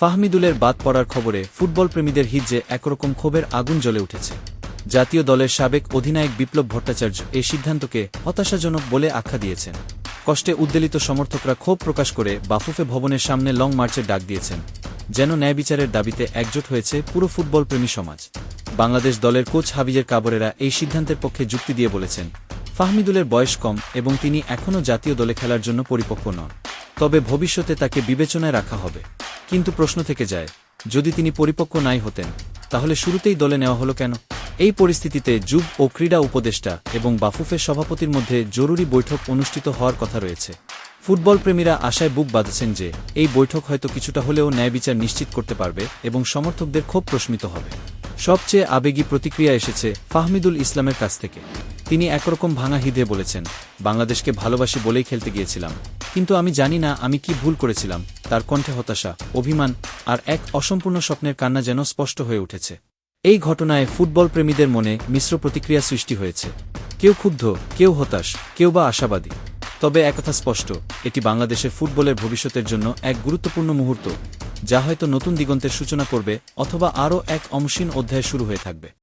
ফাহমিদুলের বাদ পড়ার খবরে ফুটবল প্রেমীদের হিজ্জে একরকম ক্ষোভের আগুন জ্বলে উঠেছে। জাতীয় দলের সাবেক অধিনায়ক বিপ্লব ভট্টাচার্য এই সিদ্ধান্তকে হতাশাজনক বলে আখ্যা দিয়েছেন। কষ্টে উদ্বেলিত সমর্থকরা ক্ষোভ প্রকাশ করে বাফুফে ভবনের সামনে লং মার্চের ডাক দিয়েছেন, যেন ন্যায় বিচারের দাবিতে একজোট হয়েছে পুরো ফুটবল প্রেমী সমাজ। বাংলাদেশ দলের কোচ হাবিজের কাবরেরা এই সিদ্ধান্তের পক্ষে যুক্তি দিয়ে বলেছেন, ফাহমিদুলের বয়স কম এবং তিনি এখনও জাতীয় দলে খেলার জন্য পরিপক্ক নন। তবে ভবিষ্যতে তাকে বিবেচনায় রাখা হবে। কিন্তু প্রশ্ন থেকে যায়, যদি তিনি পরিপক্ক নাই হতেন, তাহলে শুরুতেই দলে নেওয়া হলো কেন? এই পরিস্থিতিতে যুব ও ক্রীড়া উপদেষ্টা এবং বাফুফের সভাপতির মধ্যে জরুরি বৈঠক অনুষ্ঠিত হওয়ার কথা রয়েছে। ফুটবল প্রেমীরা আশায় বুক বাঁধছেন যে, এই বৈঠক হয়তো কিছুটা হলেও ন্যায় বিচার নিশ্চিত করতে পারবে এবং সমর্থকদের ক্ষোভ প্রশমিত হবে। সবচেয়ে আবেগী প্রতিক্রিয়া এসেছে ফাহমিদুল ইসলামের কাছ থেকে। তিনি একরকম ভাঙা হিদে বলেছেন, বাংলাদেশকে ভালোবাসি বলেই খেলতে গিয়েছিলাম। কিন্তু আমি জানি না আমি কি ভুল করেছিলাম। তার কণ্ঠে হতাশা, অভিমান আর এক অসম্পূর্ণ স্বপ্নের কান্না যেন স্পষ্ট হয়ে উঠেছে। এই ঘটনায় ফুটবল প্রেমীদের মনে মিশ্র প্রতিক্রিয়া সৃষ্টি হয়েছে। কেউ ক্ষুব্ধ, কেউ হতাশ, কেউ বা আশাবাদী। তবে একথা স্পষ্ট, এটি বাংলাদেশের ফুটবলের ভবিষ্যতের জন্য এক গুরুত্বপূর্ণ মুহূর্ত, যা হয়তো নতুন দিগন্তের সূচনা করবে অথবা আরও এক অমসীন অধ্যায় শুরু হয়ে থাকবে।